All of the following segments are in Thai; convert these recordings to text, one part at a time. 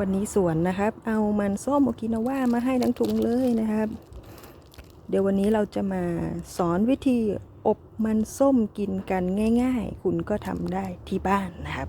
วันนี้สวนนะครับ เอามันส้มโอกินาว่ามาให้ทั้งถุงเลยนะครับ เดี๋ยววันนี้เราจะมาสอนวิธีอบมันส้มกินกันง่าย ๆ คุณก็ทำได้ที่บ้านนะครับ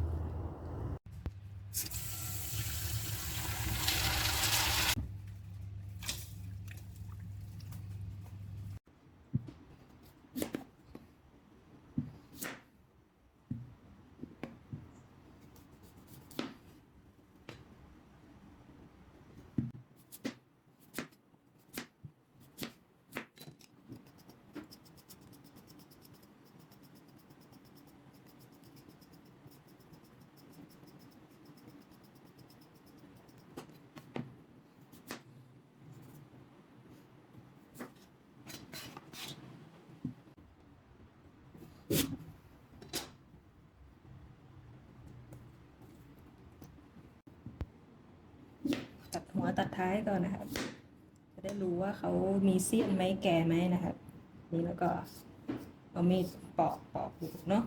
ตัดท้ายก่อนนะครับ จะได้รู้ว่าเขามีเสี้ยนไหมแก่ไหมนะครับ นี่แล้วก็เอามีดปอกปอกดูเนาะ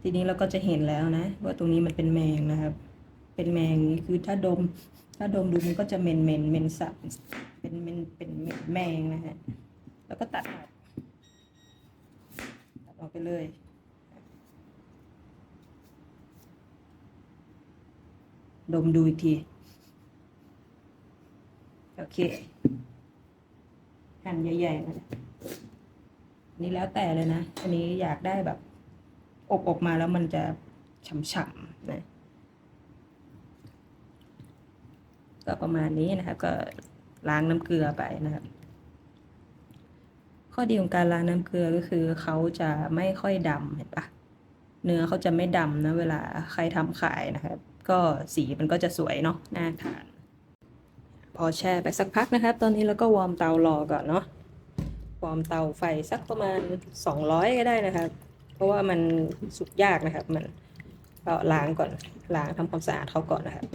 ทีนี้เราก็จะเห็นแล้วนะ ว่าตรงนี้มันเป็นแมงนะครับ เป็นแมงนี่คือถ้าดม ถ้าดมดูมันก็จะเหม็นเหม็นเหม็นสับเป็นเป็นเป็นแมงนะฮะแล้วก็ตัดออกตัด ออกไปเลย ดมดูอีกที โอเคหั่นใหญ่ๆนะนี่แล้วแต่เลยนะ อันนี้อยากได้แบบ อบออกมาแล้วมันจะฉ่ำๆนะก็ประมาณนี้นะครับ ก็ล้างน้ำเกลือไปนะครับ ข้อดีของการล้างน้ำเกลือก็คือเขาจะไม่ค่อยดำเห็นปะเนื้อเขาจะไม่ดำนะเวลาใครทำขายนะครับ ก็สีมันก็จะสวยเนาะน่าทาน พอแช่ไปสักพักนะครับ ตอนนี้เราก็วอร์มเตารอก่อนเนาะวอร์มเตาไฟสักประมาณ 200 ก็ได้นะครับ เพราะว่ามันสุกยากนะครับ มันก็ล้างก่อนล้างทำความสะอาดเขาก่อนนะครับ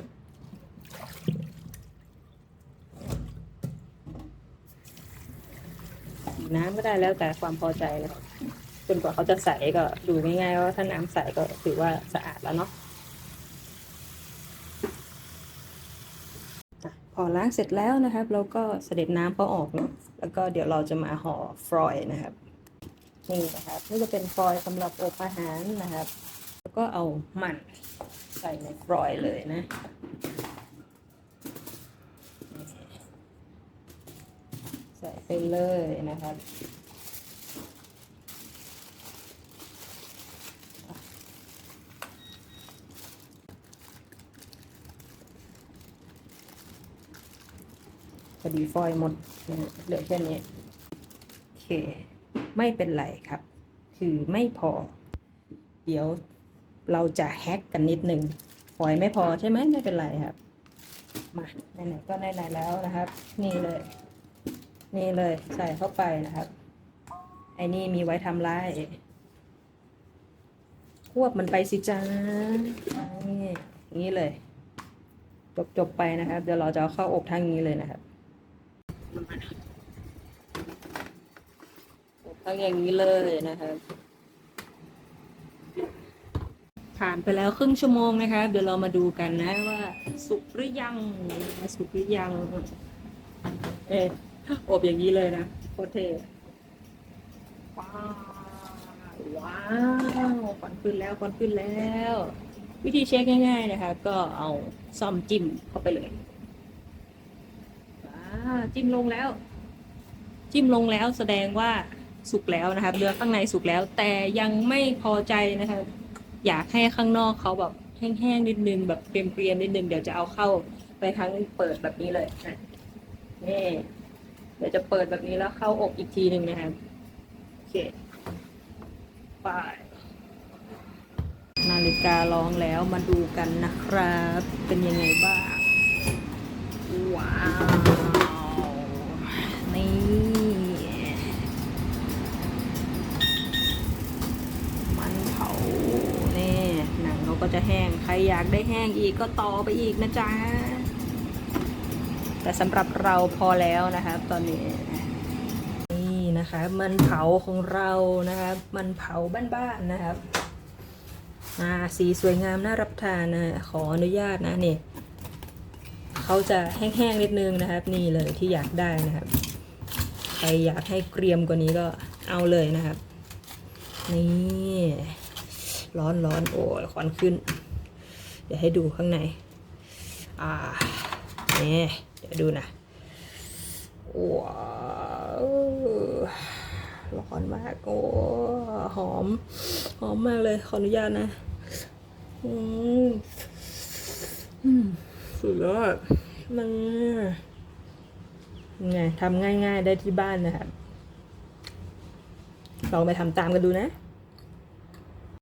น้ำก็ได้แล้วแต่ความพอใจเลยครับจนกว่าเขาจะใสก็ดูง่ายๆว่าถ้าน้ำใสก็ถือว่าสะอาดแล้วเนาะพอล้างเสร็จแล้วนะครับ เราก็เสด็จน้ำเขาออกเนาะแล้วก็เดี๋ยวเราจะมาห่อฟรอยนะครับนี่นะครับนี่จะเป็นฟรอยสำหรับอบอาหารนะครับ แล้วก็เอามันใส่ในฟรอยเลยนะ ใส่ไป เลยนะครับพอดีฟอยหมดเหลือแค่นี้ โอเค ไม่เป็นไรครับ คือไม่พอ เดี๋ยวเราจะแฮกกันนิดนึงฟอยไม่พอใช่ไหมไม่เป็นไรครับ มาไหนๆก็ไหนๆแล้วนะครับ นี่เลย นี่เลยใส่เข้าไปนะครับ ไอ้นี่มีไว้ทำลายควบมันไปสิจ้านี่อย่างนี้เลย จบจบไปนะครับ เดี๋ยวเราจะเอาเข้าอบทางนี้เลยนะครับอบทางอย่างนี้เลยนะครับ ผ่านไปแล้วครึ่งชั่วโมงนะคะ เดี๋ยวเรามาดูกันนะว่า สุกหรือยัง สุกหรือยัง เอ๊ะ อบอย่างนี้เลยนะโคตรเท่ว้าวว้าวควันขึ้นแล้วควันขึ้นแล้ว วิธีเช็คง่ายๆนะคะ ก็เอาซ่อมจิ้มเข้าไปเลยว้าจิ้มลงแล้ว จิ้มลงแล้วแสดงว่าสุกแล้วนะครับเนื้อข้างในสุกแล้ว แต่ยังไม่พอใจนะคะ อยากให้ข้างนอกเขาแบบแห้งๆนิดนึงแบบเปรียมๆนิดนึงเดี๋ยวจะเอาเข้าไปทั้งเปิดแบบนี้เลยนะนี่ ดี๋ยวจะเปิดแบบนี้แล้วเข้าอบอีกทีหนึ่งนะครับโอเคไปนาฬิการ้องแล้วมาดูกันนะครับ เป็นยังไงบ้าง ว้าว นี่ มันเผานี่หนังเขาก็จะแห้ง ใครอยากได้แห้งอีกก็ต่อไปอีกนะจ๊ะ แต่สำหรับเราพอแล้วนะครับตอนนี้นะคะ มันเผาของเรานะครับมันเผาบ้านๆนะครับอ่าสีสวยงามน่ารับประทานนะขออนุญาตนะนี่เขาจะแห้งๆนิดนึงนะครับ นี่เลยที่อยากได้นะครับใครอยากให้เกรียมกว่านี้ก็เอาเลยนะครับ นี่ร้อนร้อนโอ้ยควันขึ้น เดี๋ยวให้ดูข้างใน อ่านี่ เดี๋ยวดูนะว้าวร้อนมากโอ้หอม หอมมากเลยขออนุญาตนะอืมอืมสุดยอดมันไงทำง่าย ๆ ได้ที่บ้านนะครับลองไปทำตามกันดูนะ